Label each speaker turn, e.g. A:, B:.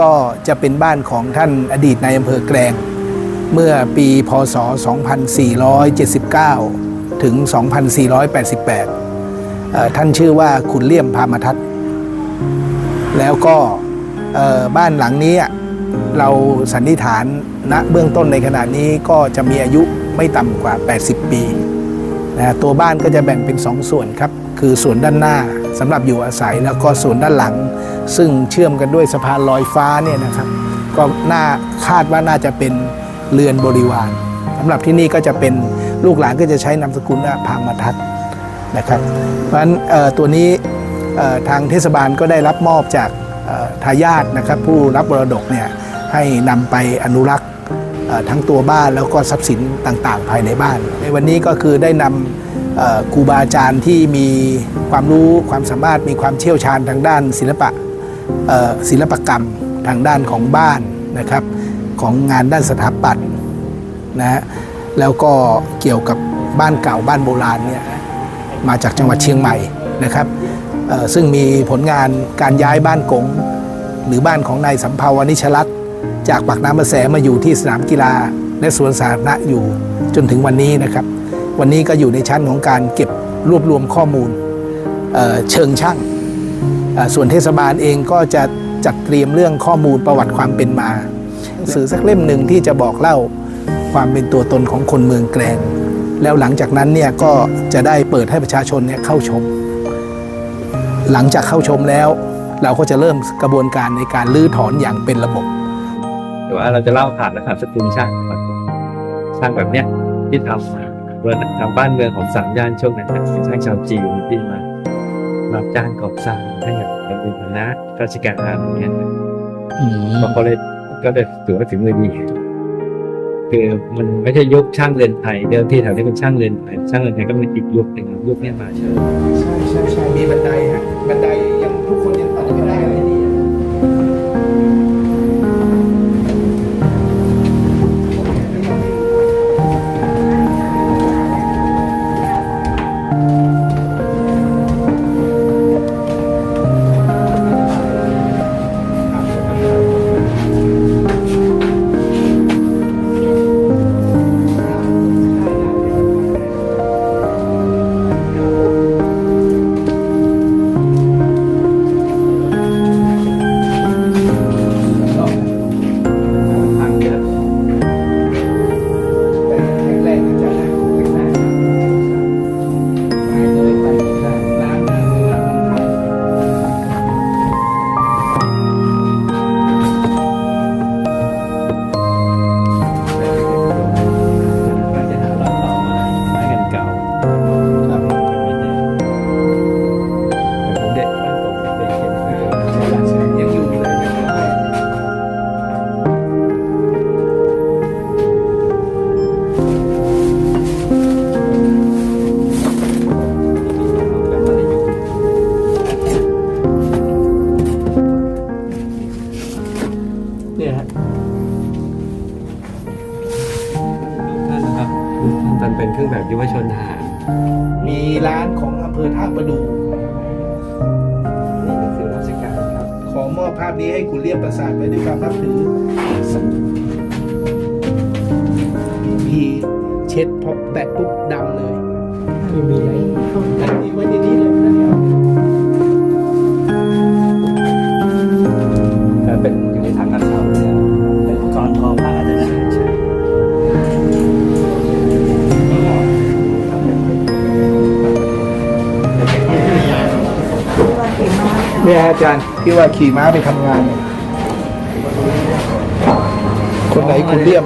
A: ก็จะเป็นบ้านของท่านอดีตนายอำเภอแกลง เมื่อปีพศ 2479 ถึง 2488 ท่านชื่อว่าขุนเลี่ยมพามทัศน์แล้วก็บ้านหลังนี้เราสันนิษฐานณเบื้องต้นในขณะนี้ก็จะมีอายุไม่ต่ำกว่า 80 ปีนะตัวบ้านก็จะแบ่งเป็น 2ส่วนครับ คือส่วนด้านหน้า สำหรับอยู่อาศัยแล้วก็ส่วนด้านหลัง ซึ่งเชื่อมกันด้วยสะพานลอยฟ้าเนี่ยนะครับ ก็น่าคาดว่าน่าจะเป็นเรือนบริวารสำหรับที่นี่ก็จะเป็นลูกหลานก็จะใช้นามสกุลว่าพามทัศน์นะครับ เพราะฉะนั้นตัวนี้ทางเทศบาลก็ได้รับมอบจากทายาทนะครับ ผู้รับมรดกเนี่ยให้นำไปอนุรักษ์ทั้งตัวบ้านแล้วก็ทรัพย์สินต่างๆ ภายในบ้าน ในวันนี้ก็คือได้นำ ครูบาอาจารย์ที่มีความรู้ความสามารถมีความเชี่ยวชาญทางด้านศิลปะศิลปกรรมทางด้านของบ้านนะครับของงานด้านสถาปัตย์นะฮะแล้วก็เกี่ยวกับบ้านเก่าบ้านโบราณเนี่ยมาจากจังหวัดเชียงใหม่นะครับซึ่งมีผลงานการย้ายบ้านกง หรือบ้านของนายสำภาวนิชรัตน์จากปากน้ำประแสมาอยู่ที่สนามกีฬาและสวนสาธารณะอยู่จนถึงวันนี้นะครับ วันนี้ก็อยู่ในชั้นของการเก็บรวบรวมข้อมูลเเชิงช่าง ส่วนเทศบาลเองก็จะจัดเตรียมเรื่องข้อมูลประวัติความเป็นมา สื่อสักเล่มหนึ่งที่จะบอกเล่าความเป็นตัวตนของคนเมืองแกลง แล้วหลังจากนั้นเนี่ยก็จะได้เปิดให้ประชาชนเนี่ยเข้าชม หลังจากเข้าชมแล้ว เราก็จะเริ่มกระบวนการในการลื้อถอนอย่างเป็นระบบ
B: แต่ว่าเราจะเล่าผ่านนะครับสกุลช่างช่างแบบเนี้ยที่ทำ รือนทำบ้านเมืองของสามย่านช่วงนั้นนะเป็นช่างชาวจีนที่มารับจ้างก่อสร้างให้กับคนอื่นนะราชการอะไรเงี้ยเพราะเขาเลยก็เลยถือว่าถึงมือดีคือมันไม่ใช่ยุคช่างเรือนไทยเดิมที่แถวนี้เป็นช่างเรือนไทยช่างเรือนไทยก็เป็นอีกยุคหนึ่งยุคเนี้ยมาเชิญ
A: ใช่ใช่ใช่มีบันไดฮะบันได ท่านเป็น
B: เค
A: รื่อ
B: งแบบยุวชนทหาร
A: มีร้านของอำเภอท่าประดู
B: นี่ก็คือราชการครับ
A: ขอมอบภาพนี้ให้คุณเลี่ยมประสาทไว้ด้วยความนับถือพีเช็ดพอแตะปุ๊บดำเลย
B: ไม่มีอะไร
A: อันนี้ไว้ในนี้เลย เนี่
B: ยอา
A: จารย์ที่ว่าขี่ม้าไปทำงานเนี่ยคนไหนคุณเลี่ยม